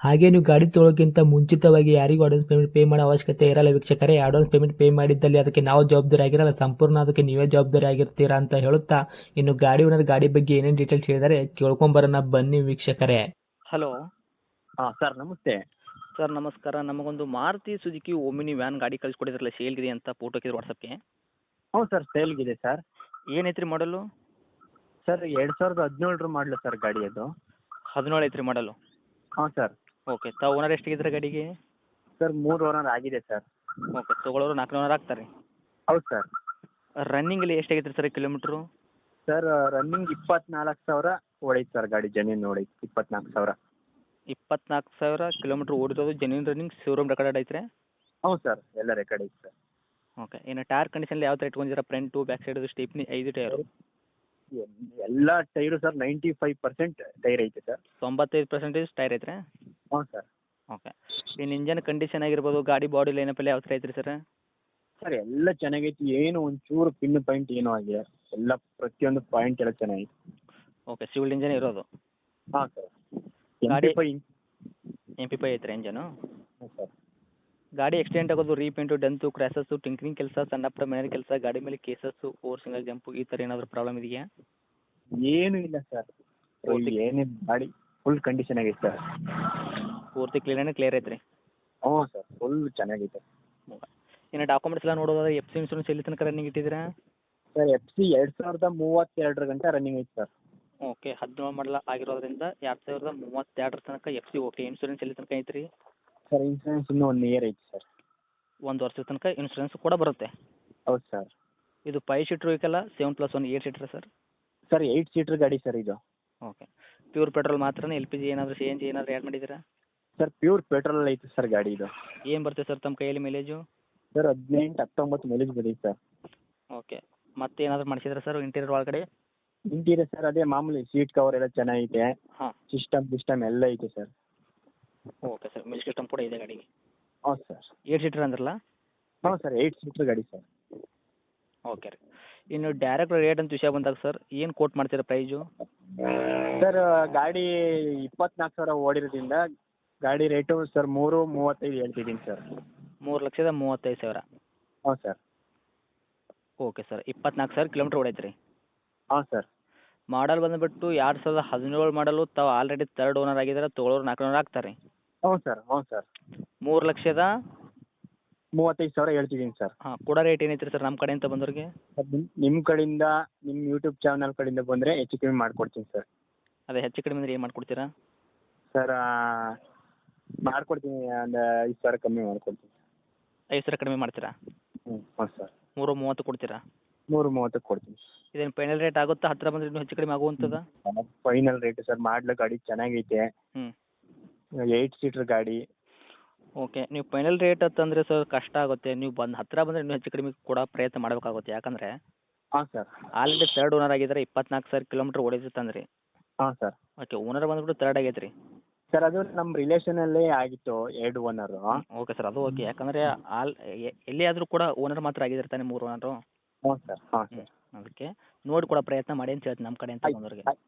ಹಾಗೆ ನೀವು ಗಾಡಿ ತೊಳೋಕ್ಕಿಂತ ಮುಂಚಿತವಾಗಿ ಯಾರಿಗೂ ಅಡ್ವಾನ್ಸ್ ಪೇಮೆಂಟ್ ಪೇ ಮಾಡೋ ಅವಶ್ಯಕತೆ ಇರಲ್ಲ ವೀಕ್ಷಕರೇ. ಅಡ್ವಾನ್ಸ್ ಪೇಮೆಂಟ್ ಪೇ ಮಾಡಿದ್ದಲ್ಲಿ ಅದಕ್ಕೆ ನಾವು ಜವಾಬ್ದಾರಿ ಆಗಿರಲ್ಲ. ಸಂಪೂರ್ಣ ಅದಕ್ಕೆ ನೀವೇ ಜವಾಬ್ದಾರಿ ಆಗಿರ್ತೀರಾ ಅಂತ ಹೇಳುತ್ತಾ ಇನ್ನು ಗಾಡಿ ಓನರ್ ಗಾಡಿ ಬಗ್ಗೆ ಏನೇನು ಡೀಟೇಲ್ಸ್ ಹೇಳಿದರೆ ಕೇಳ್ಕೊಂಬರೋಣ ಬನ್ನಿ ವೀಕ್ಷಕರೇ. ಹಲೋ ಹಾಂ ಸರ್ ನಮಸ್ತೆ. ಸರ್ ನಮಸ್ಕಾರ. ನಮಗೊಂದು ಮಾರುತಿ ಸುಜುಕಿ ಓಮಿನಿ ವ್ಯಾನ್ ಗಾಡಿ ಕಳಿಸ್ಕೊಡಿದ್ರಲ್ಲ ಸೇಲ್ಗಿದೆ ಅಂತ ಫೋಟೋ ಹಾಕಿದ್ರು ವಾಟ್ಸಪ್ಗೆ ಹ್ಞೂ ಸರ್ ಸೇಲ್ಗಿದೆ ಸರ್ ಏನೈತ್ರಿ ಮಾಡಲು ಸರ್ ಎರಡು ಸಾವಿರದ ಹದಿನೇಳರ ಮಾಡಲು ಸರ್ ಗಾಡಿ ಅದು. ಹದಿನೇಳು ಐತ್ರಿ ಮಾಡಲು ಹಾಂ ಸರ್ ಓಕೆ ತಾವು ಓನರ್ ಎಷ್ಟಿಗಿದ್ರೆ ಗಾಡಿಗೆ? ಸರ್ ಮೂರು ಓನರ್ ಆಗಿದೆ ಸರ್ ಓಕೆ ತೊಗೊಳೋರು ನಾಲ್ಕು ಓನರ್ ಆಗ್ತಾರೆ. ಹೌದು ಸರ್ ರನ್ನಿಂಗಲ್ಲಿ ಎಷ್ಟಾಗೈತೆ ಸರ್ ಕಿಲೋಮೀಟ್ರು ಸರ್ ರನ್ನಿಂಗ್ ಇಪ್ಪತ್ನಾಲ್ಕು ಸಾವಿರ ಹೊಡೈತೆ ಸರ್ ಗಾಡಿ ಜಮೀನು ಹೊಡೈತೆ ಇಪ್ಪತ್ನಾಲ್ಕು ಸಾವಿರ. ಇಪ್ಪತ್ನಾಲ್ಕು ಸಾವಿರ ಕಿಲೋಮೀಟ್ರ್ ಓಡಿದೋದು ಜೆನ್ಯೂನ್ ರನ್ನಿಂಗ್ ಶೋರೂಮ್ ರೆಕಾರ್ಡ್ ಐತ್ರಿ? ಹ್ಞೂ ಸರ್ ಎಲ್ಲ ರೆಕಾರ್ಡ್ ಐತೆ ಸರ್ ಓಕೆ ಇನ್ನು ಟೈರ್ ಕಂಡೀಷನ್ ಯಾವ ಥರ ಇಟ್ಕೊಂಡಿರ ಫ್ರಂಟು ಬ್ಯಾಕ್ ಸೈಡ್ ಸ್ಟೀಪ್ ಐದು ಟೈರು ಎಲ್ಲ tyre sir ninety five percent tyre ಐತೆ ಸರ್ ತೊಂಬತ್ತೈದು ಪರ್ಸೆಂಟೇಜ್ ಟೈರ್ ಐತ್ರಿ? ಹ್ಞೂ ಸರ್. ಓಕೆ. ಇನ್ನು ಇಂಜನ್ ಕಂಡೀಷನ್ ಆಗಿರ್ಬೋದು ಗಾಡಿ ಬಾಡಿ ಲೈನಪ್ಪಲ್ಲಿ ಯಾವ ಥರ ಐತ್ರಿ ಸರ್? ಸರ್ ಎಲ್ಲ ಚೆನ್ನಾಗೈತಿ. ಏನು ಒಂಚೂರು ಪಿನ್ ಪಾಯಿಂಟ್ ಏನೂ ಆಗಿಲ್ಲ. ಎಲ್ಲ ಪ್ರತಿಯೊಂದು ಪಾಯಿಂಟ್ ಎಲ್ಲ ಚೆನ್ನಾಗಿ ಓಕೆ ಸಿವಿಲ್ ಇಂಜನ್ ಇರೋದು? ಹಾಂ ಸರ್. ಗಾಡಿ- ಪೈ ಎಂ ಪಿ ಪೈ ಐತ್ರಿ ಇಂಜನು ಸರ್. ಗಾಡಿ ಎಕ್ಸ್ಟೆಂಟ್ ಆಗೋದು ರೀಪೇಂಟು ಡಂತು ಕ್ರ್ಯಾಸಸ್ಸು ಟಿಂಕ್ರಿಂಗ್ ಕೆಲಸ ಸಣ್ಣ ಪುಟ್ಟ ಮನೆ ಕೆಲಸ ಗಾಡಿ ಮೇಲೆ ಕೇಸಸ್ಸು ಓವರ್ ಸಿಂಗಲ್ ಜಂಪು ಈ ಥರ ಏನಾದರೂ ಪ್ರಾಬ್ಲಮ್ ಇದೆಯಾ? ಏನೂ ಇಲ್ಲ ಸರ್. ಏನೇ ಗಾಡಿ ಫುಲ್ ಕಂಡೀಷನ್ ಆಗಿದೆ ಸರ್. ಪೂರ್ತಿ ಕ್ಲೀನ್ ಕ್ಲಿಯರ್ ಐತ್ರಿ. ಹ್ಞೂ ಸರ್ ಫುಲ್ ಚೆನ್ನಾಗೈತೆ. ಇನ್ನು ಡಾಕ್ಯುಮೆಂಟ್ಸ್ ಎಲ್ಲ ನೋಡೋದಾದ್ರೆ ಎಫ್ ಸಿ ಇನ್ಶೂರೆನ್ಸ್ ಎಲ್ಲಿ ತನಕ ರನ್ನಿಂಗ್ ಇಟ್ಟಿದ್ದೀರಾ? ಸರ್ ಎಫ್ ಸಿ ಎರಡು ಸಾವಿರದ ಮೂವತ್ತೆರಡರ ಗಂಟೆ ರನ್ನಿಂಗ್ ಐತೆ ಸರ್. ಓಕೆ ಹದಿನೇಳು ಮಾಡಲ ಆಗಿರೋದ್ರಿಂದ ಎರಡು ಸಾವಿರದ ಮೂವತ್ತೆರಡರ ತನಕ ಎಫ್ ಸಿ ಓಕೆ ಇನ್ಶೂರೆನ್ಸ್ ಎಲ್ಲಿ ತನಕ ಐತ್ರಿ? ಸರ್ ಇನ್ಶೂರೆನ್ಸ್ ಇನ್ನೂ ಒನ್ ಇಯರ್ ಐತೆ ಸರ್. ಒಂದು ವರ್ಷದ ತನಕ ಇನ್ಶೂರೆನ್ಸ್ ಕೂಡ ಬರುತ್ತೆ. ಹೌದು ಸರ್. ಇದು five seater ವೆಹಿಕಲ್ಲ seven plus one eight seater sir? Sir eight seater ಗಾಡಿ ಸರ್ ಇದು. ಓಕೆ ಪ್ಯೂರ್ ಪೆಟ್ರೋಲ್ ಮಾತ್ರ ಎಲ್ ಪಿ ಜಿ ಏನಾದರೂ ಸಿ ಎನ್ ಜಿ ಏನಾದರೂ ಆ್ಯಡ್ ಮಾಡಿದ್ದೀರಾ? ಸರ್ ಪ್ಯೂರ್ ಪೆಟ್ರೋಲ್ ಐತೆ ಸರ್ ಗಾಡಿ ಇದು ಏನು ಬರುತ್ತೆ ಸರ್ ತಮ್ಮ ಕೈಯಲ್ಲಿ ಮೈಲೇಜು ಸರ್ ಹದಿನೆಂಟು ಹತ್ತೊಂಬತ್ತು ಮೈಲೇಜ್ ಬರೀ ಸರ್ ಓಕೆ ಮತ್ತೆ ಏನಾದರೂ ಮಾಡಿಸಿದ್ರೆ ಸರ್ ಇಂಟೀರಿಯರ್ ಒಳಗಡೆ? ಇಂಟೀರಿಯರ್ ಸರ್ ಅದೇ ಮಾಮೂಲಿ ಸೀಟ್ ಕವರ್ ಎಲ್ಲ ಚೆನ್ನಾಗಿದೆ ಹಾಂ. ಸಿಸ್ಟಮ್ ಸಿಸ್ಟಮ್ ಎಲ್ಲ ಐತೆ sir okay sir music system ಕೂಡ ಇದೆ ಗಾಡಿಗೆ. ಹೌದು ಸರ್ ಏಟ್ ಸೀಟರ್ ಅಂದ್ರಲ್ಲ? ಹ್ಞೂ ಸರ್ ಏಯ್ಟ್ ಸೀಟ್ರ್ ಗಾಡಿ ಸರ್ ಓಕೆ ರೀ. ಇನ್ನು ಡೈರೆಕ್ಟ್ ರೇಟ್ ಅಂತ ವಿಷಯ ಬಂದಾಗ ಸರ್ ಏನು ಕೋಟ್ ಮಾಡ್ತೀರಾ ಪ್ರೈಸು ಸರ್ ಗಾಡಿ ಇಪ್ಪತ್ನಾಲ್ಕು ಸಾವಿರ ಓಡಿರೋದ್ರಿಂದ ಗಾಡಿ ರೇಟು ಸರ್ ಮೂರು ಮೂವತ್ತೈದು ಹೇಳ್ತಿದ್ದೀನಿ ಸರ್ ಮೂರು ಲಕ್ಷದ ಮೂವತ್ತೈದು ಸಾವಿರ? ಹಾಂ ಸರ್ ಓಕೆ ಸರ್ ಇಪ್ಪತ್ನಾಲ್ಕು ಸಾವಿರ ಕಿಲೋಮೀಟ್ರ್ ಓಡೈತೆ ರೀ ಹಾಂ ಸರ್ ಮಾಡಲ್ ಬಂದುಬಿಟ್ಟು ಎರಡು ಸಾವಿರದ ಹದಿನೇಳು ಮಾಡಲು ತಾವು ಆಲ್ರೆಡಿ ತರ್ಡ್ ಓನರ್ ಆಗಿದ್ದಾರೆ ತೊಗೊಳೋರು ನಾಲ್ಕು ಓನರ್ ಆಗ್ತಾರೆ. ರೀ ಹ್ಞೂ ಸರ್ ಹ್ಞೂ ಸರ್ ಮೂರು ಲಕ್ಷದ ಮೂವತ್ತೈದು ಸಾವಿರ ಹೇಳ್ತಿದ್ದೀನಿ ಸರ್ ಹಾಂ ಕೂಡ ರೇಟ್ ಏನೈತೆ ರೀ ಸರ್ ನಮ್ಮ ಕಡೆಯಿಂದ ಬಂದವ್ರಿಗೆ? ಸರ್ ನಿಮ್ಮ ನಿಮ್ಮ ಕಡೆಯಿಂದ ನಿಮ್ಮ ಯೂಟ್ಯೂಬ್ ಚಾನಲ್ ಕಡೆಯಿಂದ ಬಂದರೆ ಹೆಚ್ಚು ಕಮ್ಮಿ ಮಾಡಿಕೊಡ್ತೀನಿ ಸರ್ ಅದೇ ಹೆಚ್ಚು ಕಡಿಮೆ ಅಂದರೆ ಏನು ಮಾಡ್ಕೊಡ್ತೀರಾ? ಸರ್ ಮಾಡ್ಕೊಡ್ತೀನಿ ಒಂದು ಐದು ಸಾವಿರ ಕಮ್ಮಿ ಮಾಡ್ಕೊಡ್ತೀನಿ. ಐದು ಸಾವಿರ ಕಡಿಮೆ ಮಾಡ್ತೀರಾ? ಹ್ಞೂ ಹಾಂ ಸರ್. ಮೂರು ಮೂವತ್ತು ಕೊಡ್ತೀರಾ? ಮೂರು ಮೂವತ್ತಕ್ಕೆ ಕೊಡ್ತೀನಿ. ಇದೇನು ಫೈನಲ್ ರೇಟ್ ಆಗುತ್ತಾ? ಹತ್ತಿರ ಬಂದರೆ ಇನ್ನೂ ಹೆಚ್ಚು ಕಡಿಮೆ ಆಗುವಂಥದ್ದು ಫೈನಲ್ ರೇಟ್ ಸರ್. ಮಾಡಲ ಗಾಡಿ ಚೆನ್ನಾಗೈತೆ. ಹ್ಮ್. ಏಯ್ಟ್ ಸೀಟ್ರ್ ಗಾಡಿ. ಓಕೆ ನೀವು ಫೈನಲ್ ರೇಟ್ ಅಂತಂದರೆ ಸರ್ ಕಷ್ಟ ಆಗುತ್ತೆ. ನೀವು ಬಂದು ಹತ್ತಿರ ಬಂದರೆ ಇನ್ನೂ ಹೆಚ್ಚು ಕಡಿಮೆ ಕೊಡೋ ಪ್ರಯತ್ನ ಮಾಡಬೇಕಾಗುತ್ತೆ. ಯಾಕಂದರೆ ಹಾಂ ಸರ್. ಆಲ್ರೆಡಿ ಥರ್ಡ್ ಓನರ್ ಆಗಿದ್ದಾರೆ. ಇಪ್ಪತ್ನಾಲ್ಕು ಸಾವಿರ ಕಿಲೋಮೀಟ್ರ್ ಓಡಿಸುತ್ತಂದ್ರಿ ಹಾಂ ಸರ್. ಓಕೆ ಓನರ್ ಬಂದ್ಬಿಟ್ಟು ತರ್ಡ್ ಆಗೈತೆ ರೀ ಸರ್ ಅದು ನಮ್ಮ ಅಲ್ಲಿ ಆಗಿತ್ತು ಎರಡು ಓನರ್ ಓಕೆ ಸರ್ ಅದು ಓಕೆ ಯಾಕಂದ್ರೆ ಆಲ್ ಎಲ್ಲಿ ಆದರೂ ಕೂಡ ಓನರ್ ಮಾತ್ರ ಆಗಿದ್ದಾರೆ ತಾನೇ ಮೂರು ಓನರ್ ಹ್ಞೂ ಸರ್ ಹಾಂ ಸರ್ ಅದಕ್ಕೆ ನೋಡಿ ಕೂಡ ಪ್ರಯತ್ನ ಮಾಡಿ ಅಂತ ಹೇಳ್ತೀನಿ ನಮ್ಮ ಕಡೆ ಅಂತ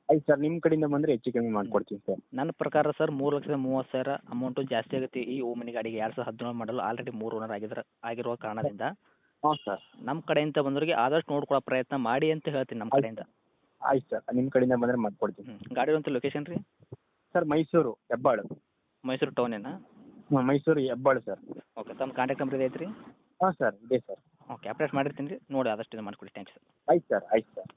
ಆಯ್ತು ಸರ್ ನಿಮ್ಮ ಕಡೆಯಿಂದ ಬಂದ್ರೆ ಹೆಚ್ಚು ಕಮ್ಮಿ ಮಾಡ್ಕೊಡ್ತೀನಿ ಸರ್ ನನ್ನ ಪ್ರಕಾರ ಸರ್ ಮೂರು ಲಕ್ಷದ ಮೂವತ್ತು ಸಾವಿರ ಅಮೌಂಟು ಜಾಸ್ತಿ ಆಗುತ್ತೆ ಈ ಓಮನಿ ಗಾಡಿಗೆ. ಎರಡು ಸಾವಿರದ ಹದಿನೇಳು ಮಾಡಲು ಆಲ್ರೆಡಿ ಮೂರು ಓನರ್ ಆಗಿದ್ರೆ ಆಗಿರುವ ಕಾರಣದಿಂದ. ಹ್ಞೂ ಸರ್ ನಮ್ಮ ಕಡೆಯಿಂದ ಬಂದವರಿಗೆ ಆದಷ್ಟು ನೋಡ್ಕೊಡೋ ಪ್ರಯತ್ನ ಮಾಡಿ ಅಂತ ಹೇಳ್ತೀನಿ ನಮ್ಮ ಕಡೆಯಿಂದ. ಆಯ್ತು ಸರ್ ನಿಮ್ಮ ಕಡೆಯಿಂದ ಬಂದ್ರೆ ಮಾಡ್ಕೊಡ್ತೀನಿ. ಗಾಡಿ ಅಂತ ಲೊಕೇಶನ್ ರೀ? ಸರ್ ಮೈಸೂರು ಹೆಬ್ಬಾಳು. ಮೈಸೂರು ಟೌನೇನಾ ಹಾಂ ಮೈಸೂರು ಹೆಬ್ಬಾಳು ಸರ್. ಓಕೆ ತಮ್ಮ ಕಾಂಟ್ಯಾಕ್ಟ್ ನಂಬರ್ ಇದೆ ಐತ್ರಿ? ಹಾಂ ಸರ್ ಇದೆ ಸರ್. ಓಕೆ ಅಪ್ಡೇಟ್ ಮಾಡಿರ್ತೀನಿ ರೀ. ನೋಡಿ ಆದಷ್ಟು ಇದು ಮಾಡಿಕೊಡಿ. ಥ್ಯಾಂಕ್ಸ್ ಸರ್ ಆಯ್ತು ಸರ್ ಆಯ್ತು ಸರ್.